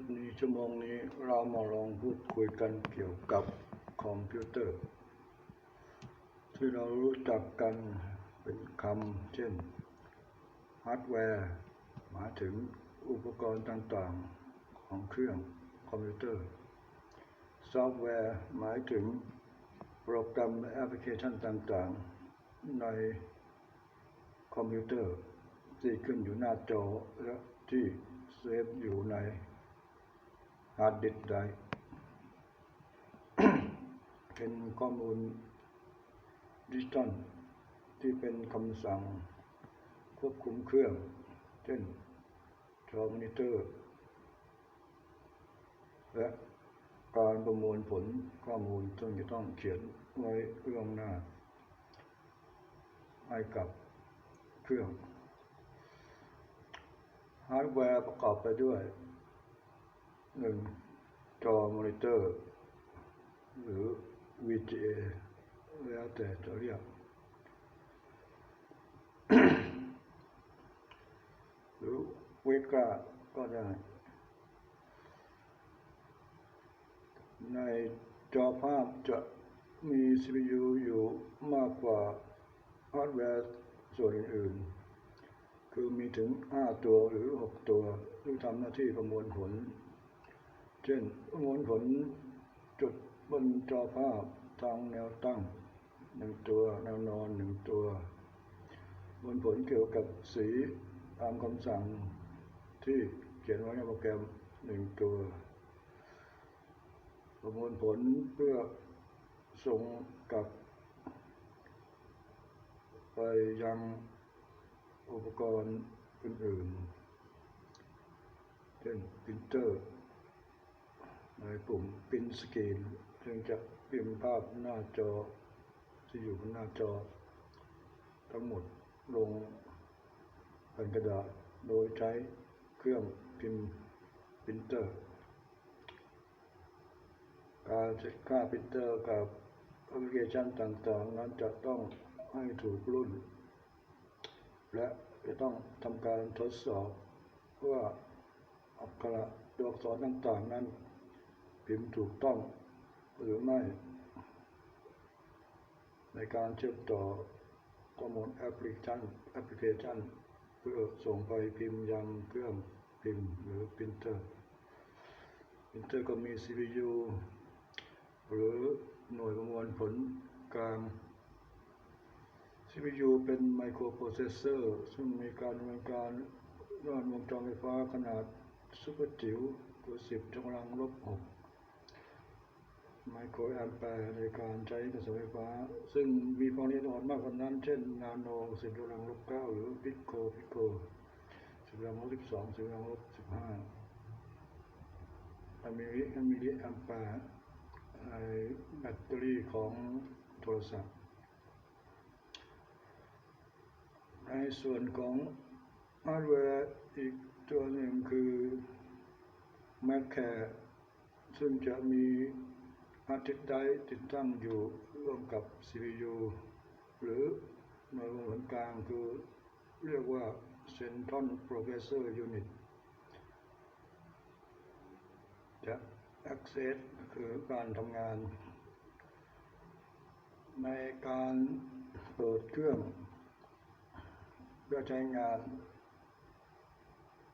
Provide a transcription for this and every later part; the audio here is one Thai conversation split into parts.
ทนี้ชั่วโมงนี้เรามาลองพูดคุยกันเกี่ยวกับคอมพิวเตอร์ ที่เรารู้จักกันเป็นคำเช่นฮาร์ดแวร์หมายถึงอุปกรณ์ต่างๆของเครื่องคอมพิวเตอร์ ซอฟต์แวร์หมายถึงโปรแกรมและแอปพลิเคชันต่างๆ ในคอมพิวเตอร์ที่ขึ้นอยู่หน้าจอและที่เซฟอยู่ใน ฮาร์ดดิสไดเป็นข้อมูลดิจิตอลที่เป็นคำสั่งควบคุมเครื่อง เช่นจอมนิเตอร์ และการประมวลผลข้อมูลซึ่งจะต้องเขียนไว้ล่วงหน้า ให้กับเครื่อง ฮาร์ดแวร์ประกอบไปด้วย หนึ่งจอมอนิเตอร์ หรือ VGA แล้วแต่จะเรียก หรือเวกาก็ได้ ในจอภาพจะมี CPU อยู่มากกว่าฮาร์ดแวร์ส่วนอื่นๆ คือมีถึง 5 ตัวหรือ 6 ตัวที่ทำหน้าที่ประมวลผล เช่นประมวลผลจุดบนจอภาพทางแนวตั้งหนึ่งตัวแนวนอนหนึ่งตัวประมวลผลเกี่ยวกับสีตามคำสั่งที่เขียนไว้ในโปรแกรมหนึ่งตัว ประมวลผลเพื่อส่งกลับ ไปยังอุปกรณ์อื่นๆเช่นปรินเตอร์ ในปุ่มปินสกรีนซึ่งจะพิมพ์ภาพหน้าจอที่อยู่บนหน้าจอ ทั้งหมดลงแผ่นกระดาษโดยใช้เครื่องพิมพ์ปรินเตอร์ การเซ็ตค่าปรินเตอร์กับแอปพลิเคชันต่างๆ นั้นจะต้องให้ถูกรุ่น และจะต้องทำการทดสอบว่าอักขระตัวอักษรต่างๆ นั้น พิมพ์ถูกต้องหรือไม่ ในการเชื่อมต่อข้อมูลแอปพลิเคชันแอปพลิเคชัน เพื่อส่งไปพิมพ์ยังเครื่องพิมพ์หรือปรินเตอร์ปรินเตอร์ก็มี CPU หรือหน่วยประมวลผลกลาง CPU เป็นไมโครโปรเซสเซอร์ซึ่งมีการดำเนินการด้านวงจรไฟฟ้าขนาดซุปเปอร์จิ๋วคือ10จกำลังลบ6 ไมโครแอมแปร์ในการใช้กระแสไฟฟ้า ซึ่งมีความละเอียดอ่อนมากกว่านั้น เช่น นาโน10กำลังลบ9หรือพิโคพิโค10กำลังลบ12 10กำลังลบ15อเมริกันมิลลิแอมแปร์ในแบตเตอรี่ของโทรศัพท์ ในส่วนของฮาร์ดแวร์อีกตัวหนึ่งคือ Mac Care ซึ่งจะมี ฮาร์ดดิสก์ไดติดตั้งอยู่ร่วมกับ CPU หรือหน่วยประมวลกลางคือเรียกว่า Central Processor Unit จะ Access คือการทำงาน ในการเปิดเครื่อง เพื่อใช้งาน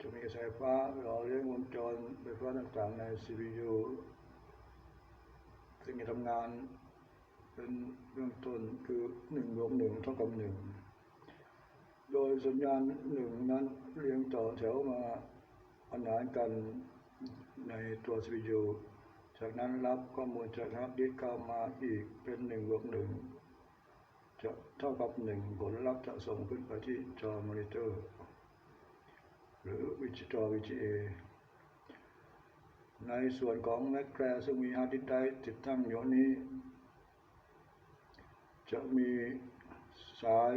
จะมีสายฟ้าหล่อเลี้ยงวงจรไฟฟ้าต่างๆใน CPU ซึ่งจะทำงานเป็นเบื้องต้นคือ1บวก1เท่ากับ1โดยสัญญาณ1นั้นเรียงต่อแถวมาขนานกันในตัว CPU จากนั้นรับข้อมูลจากฮาร์ดดิสก์เข้ามาอีกเป็น1บวก1จะเท่ากับ1ผลลัพธ์จะส่งขึ้นไปที่จอมอนิเตอร์ หรือวิจจอ VGA ในส่วนของ Mac c a r e ซึ่งมีฮาร์ดดิสไดติดตั้งอยู่นี้ จะมีสาย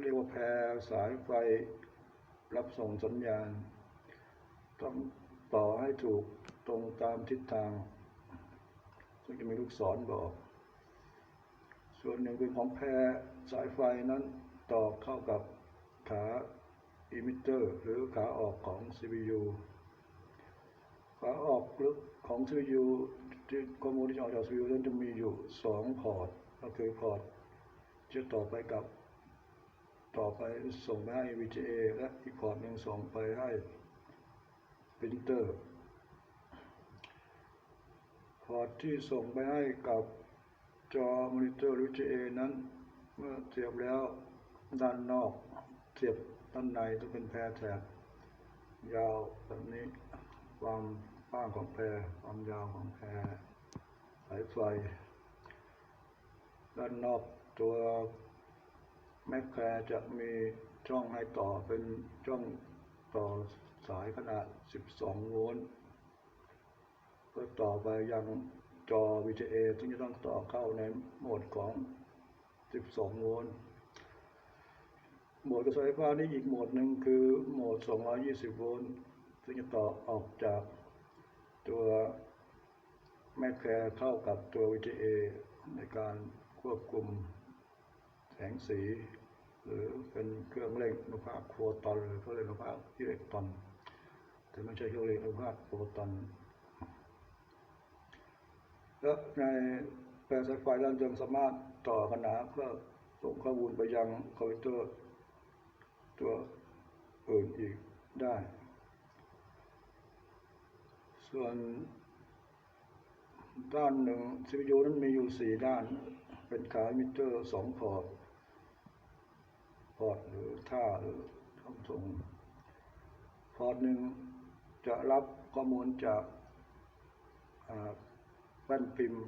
เรียกว่าแพรสายไฟรับส่งสัญญาณ ต้องต่อให้ถูกตรงตามทิศทาง ซึ่งจะมีลูกศรบอก ส่วนหนึ่งเป็นของแพรสายไฟนั้นต่อเข้ากับขาอิมิเตอร์ หรือขาออกของ CPU ขาออกหรือของ CPU ที่ข้อมูลที่จะออกจาก CPU นั้นจะมีอยู่สองพอร์ตก็คือพอร์ตจะต่อไปกับต่อไปส่งไปให้ VGA และอีกพอร์ตหนึ่งส่งไปให้ปรินเตอร์พอร์ตที่ส่งไปให้กับจอมอนิเตอร์ VGA นั้นเมื่อเสียบแล้วด้านนอกเสียบด้านในต้องเป็นแพรแถบยาวแบบนี้ ความกว้างของแพรความยาวของแพรสายไฟ ด้านนอกตัวแมคแคร์จะมีช่องให้ต่อเป็นช่องต่อสายขนาด 12 โวลต์เพื่อต่อไปยังจอ VGA ซึ่งจะต้องต่อเข้าในโหมดของ 12 โวลต์โหมดกระแสไฟฟ้านี้อีกโหมดหนึ่งคือโหมด 220 โวลต์ ซึ่งจะต่อออกจากตัวแมคแคร์เข้ากับตัว VGA ในการควบคุมแสงสี หรือเป็นเครื่องเร่งอนุภาคโฟตอนหรือเครื่องเร่งอนุภาคอิเล็กตรอน แต่ไม่ใช่เครื่องเร่งอนุภาคโฟตอนและในแปลสายไฟด้านยังสามารถต่อขนานเพื่อส่งข้อมูลไปยังคอมพิวเตอร์ตัวอื่นอีกได้ ส่วนด้านหนึ่ง CPU นั้นมีอยู่สี่ด้าน เป็นขามิเตอร์สองพอร์ต พอร์ตหรือท่าหรือทำทรงพอร์ตหนึ่งจะรับข้อมูลจากแป้นพิมพ์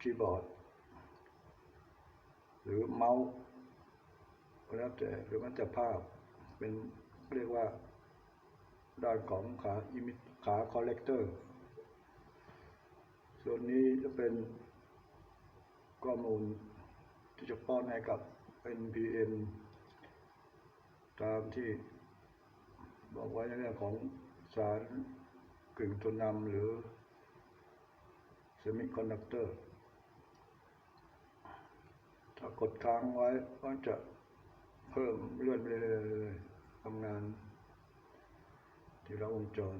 คีย์บอร์ด หรือเมาส์แล้วแต่หรือมันจะภาพเป็นเรียกว่า ด้านของขาอิมิขาคอลเลกเตอร์ ส่วนนี้จะเป็นข้อมูลที่จะป้อนให้กับ NPN ตามที่บอกไว้ในเรื่องของสารกึ่งตัวนำหรือเซมิคอนดักเตอร์ ถ้ากดค้างไว้ก็จะเพิ่มเลื่อนไปเรื่อยๆทำงาน ที่เราวงจร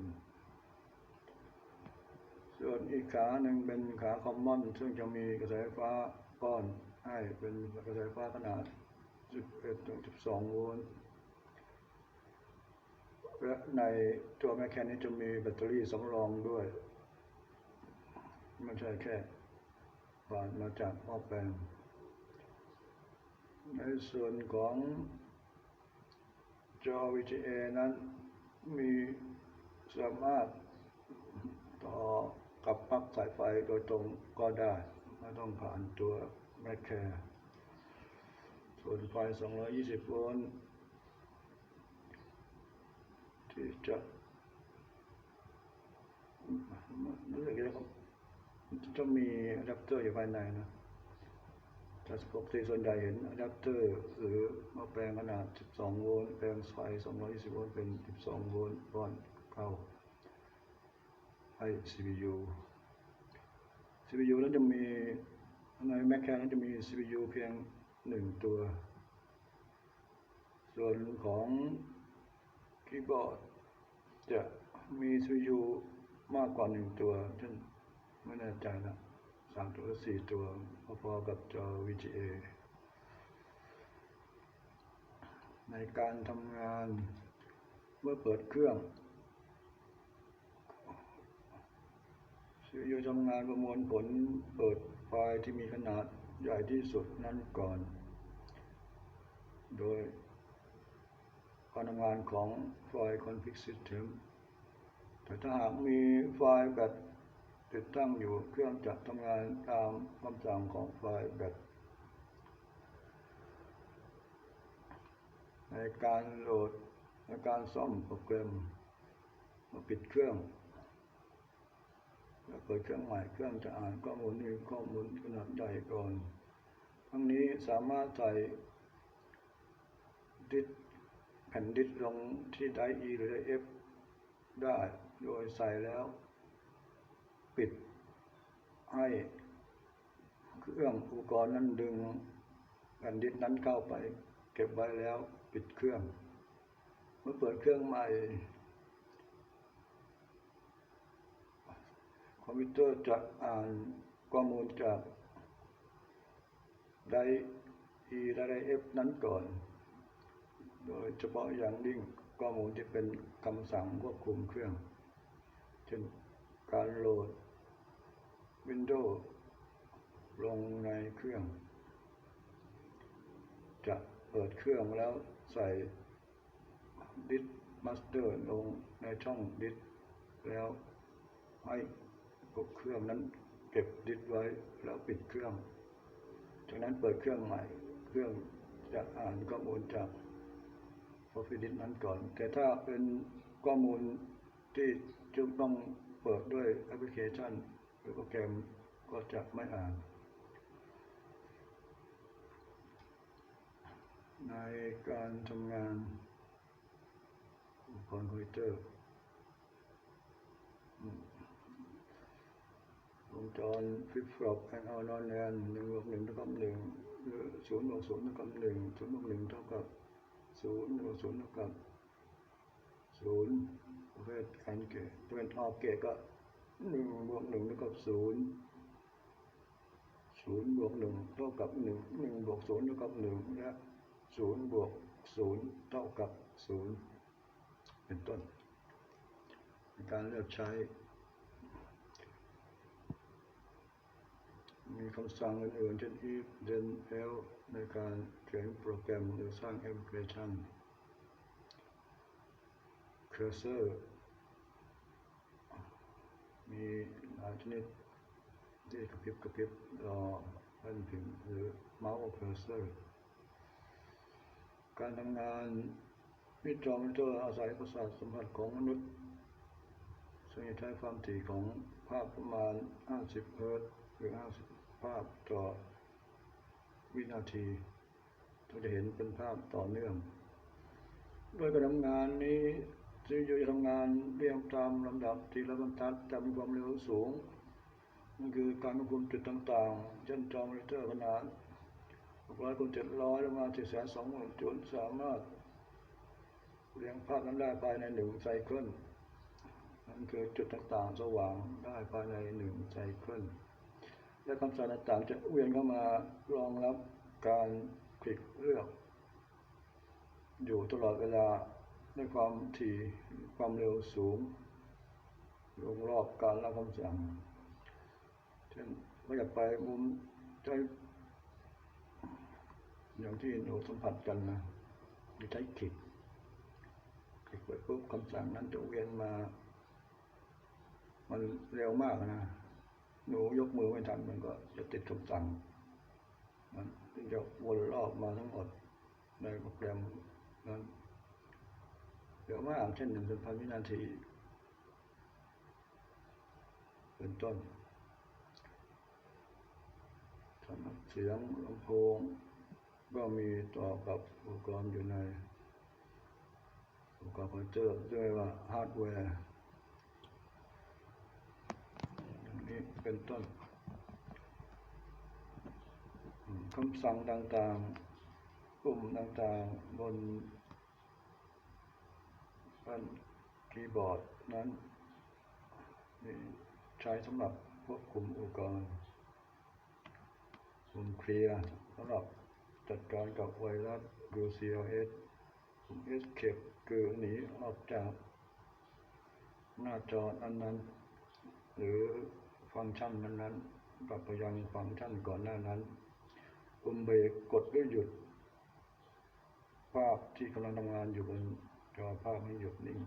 ส่วนอีกขาหนึ่งเป็นขาคอมมอน ซึ่งจะมีกระแสไฟฟ้าป้อนให้เป็นกระแสไฟฟ้าขนาด 11ถึง12 โวลต์และในตัวแมคแคนนี้จะมีแบตเตอรี่สำรองด้วยไม่ใช่แค่ผ่านมาจากหม้อแปลง ในส่วนของจอ VGA นั้น มีสามารถต่อกับปลั๊กสายไฟโดยตรงก็ได้ ไม่ต้องผ่านตัวแมคแคร์ส่วนไฟ 220 โวลต์ที่จะรู้สึกจะจะมีอะแดปเตอร์อยู่ภายในนะ ถ้าปกติส่วนใหญ่เห็นอะแดปเตอร์หรือมาแปลงขนาด 12 โวลต์แปลงไฟ 220 โวลต์เป็น 12 โวลต์ป้อนเข้าให้ CPU CPU นั้นจะมีในแมคแคนนั้นจะมี CPU เพียงหนึ่งตัว ส่วนของคีย์บอร์ดจะมี CPU มากกว่าหนึ่งตัวเช่นไม่แน่ใจนะ สามตัวสี่ตัวพอๆกับจอ VGA ในการทำงานเมื่อเปิดเครื่อง CPU ทำงานประมวลผลเปิดไฟล์ที่มีขนาดใหญ่ที่สุดนั้นก่อน โดยการทำงานของไฟล์ config system แต่ถ้าหากมีไฟล์แบต ติดตั้งอยู่เครื่องจะทำงานตามคำสั่งของไฟล์แบตในการโหลดในการซ่อมโปรแกรมมาปิดเครื่องแล้วเปิดเครื่องใหม่เครื่องจะอ่านข้อมูลนี้ข้อมูลขนาดใหญ่ก่อนทั้งนี้สามารถใส่ดิสแผ่นดิสลงที่ไดอีหรือไดเอฟได้โดยใส่แล้ว ปิดให้เครื่องอุปกรณ์นั้นดึงแผ่นดิสนั้นเข้าไป เก็บไว้แล้วปิดเครื่อง เมื่อเปิดเครื่องใหม่ คอมพิวเตอร์จะอ่านข้อมูลจากไดร์ E และไดร์ F นั้นก่อน โดยเฉพาะอย่างยิ่งข้อมูลที่เป็นคำสั่งควบคุมเครื่อง เช่นการโหลด Windows ลงในเครื่อง จะเปิดเครื่องแล้วใส่ดิสมาสเตอร์ลงในช่องดิสแล้วให้เครื่องนั้นเก็บดิสไว้แล้วปิดเครื่อง จากนั้นเปิดเครื่องใหม่ เครื่องจะอ่านข้อมูลจากพอฟิดิสนั้นก่อน แต่ถ้าเป็นข้อมูลที่จะต้องเปิดด้วยแอปพลิเคชัน หรือโปรแกรมก็จะไม่อ่าน ในการทำงานอุปกรณ์คอมพิวเตอร์วงจรฟิปฟลอปแอนเอนอนแอนหนึ่งบวกหนึ่งเท่ากับหนึ่งศูนย์บวกศูนย์เท่ากับหนึ่งศูนย์บวกหนึ่งเท่ากับศูนย์บวกศูนย์เท่ากับศูนย์ประเภทการเกตประเภทออกเกตก็ หนึ่งบวกหนึ่งเท่ากับศูนย์ศูนย์บวกหนึ่งเท่ากับหนึ่งหนึ่งบวกศูนย์เท่ากับหนึ่งและศูนย์บวกศูนย์เท่ากับศูนย์เป็นต้นในการเลือกใช้ มีคำสั่งอื่นๆเช่น if then else ในการเขียนโปรแกรมหรือสร้างแอปพลิเคชัน cursor มีหลายชนิดที่กระพริบกระพริบรอแป้นพิมพ์หรือเมาส์ cursor การทำงานมิจอมิเตอร์อาศัยประสาทสัมผัสของมนุษย์ ซึ่งจะใช้ความถี่ของภาพประมาณ 50 เฮิรตซ์หรือ 50 ภาพต่อวินาทีเราจะเห็นเป็นภาพต่อเนื่องโดยการทำงานนี้ ซึ่งจะทำงานเรียงตามลำดับทีละบรรทัดแต่มีความเร็วสูงนั่นคือการควบคุมจุดต่างๆเช่นจอมอนิเตอร์ขนาด600คูณ700ประมาณ420,000จุดสามารถเรียงภาพนั้นได้ภายในหนึ่งไซเคิลนั่นคือจุดต่างๆสว่างได้ภายในหนึ่งไซเคิลและคำสั่งต่างๆจะเวียนเข้ามารองรับการคลิกเลือก อยู่ตลอดเวลา ด้วยความถี่ความเร็วสูงวงรอบการรับคำสั่งเช่นเราอยากไปมุมใจอย่างที่หนูสัมผัสกันนะมีใช้คลิกคลิกไปปุ๊บคำสั่งนั้นจะเวียนมา มันเร็วมากนะ หนูยกมือไม่ทันมันก็จะติดคำสั่ง มันจะวนรอบมาทั้งหมดในโปรแกรมนั้น เร็วมากเช่นหนึ่งพันวินาที เป็นต้นสำหรับเสียงลำโพงก็มีต่อกับอุปกรณ์อยู่ในอุปกรณ์คอมพิวเตอร์เรียว่าฮาร์ดแวร์อย่างนี้เป็นต้นคำสั่งต่างๆปุ่มต่างๆ บน แผ่นคีย์บอร์ดนั้นใช้สำหรับควบคุมอุปกรณ์ปุ่มเคลียร์สำหรับจัดการกับไวรัส UCLS ปุ่ม Escape คือหนีออกจากหน้าจออันนั้น หรือฟังก์ชันนั้นๆกลับไปยังฟังก์ชันก่อนหน้านั้น ปุ่มเบรกกดด้วยหยุด ภาพที่กำลังทำงานอยู่บน จอภาพให้หยุดนิ่ง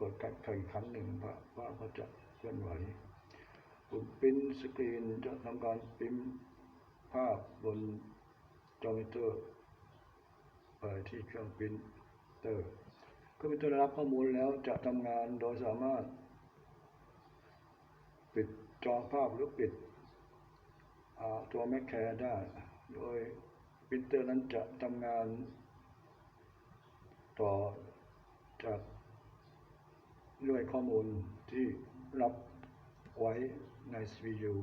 กดกัดอีกครั้งหนึ่งภาพภาพก็จะเคลื่อนไหวปุ่มปิ้นสกรีนจะทำการปิ้นภาพบนจอมิเตอร์ไปที่เครื่องปรินเตอร์เครื่องปรินเตอร์รับข้อมูลแล้วจะทำงานโดยสามารถ ปิดจอภาพหรือปิดตัวแมคแคร์ได้ โดยปรินเตอร์นั้นจะทำงานต่อ จากด้วยข้อมูลที่รับไว้ใน CPU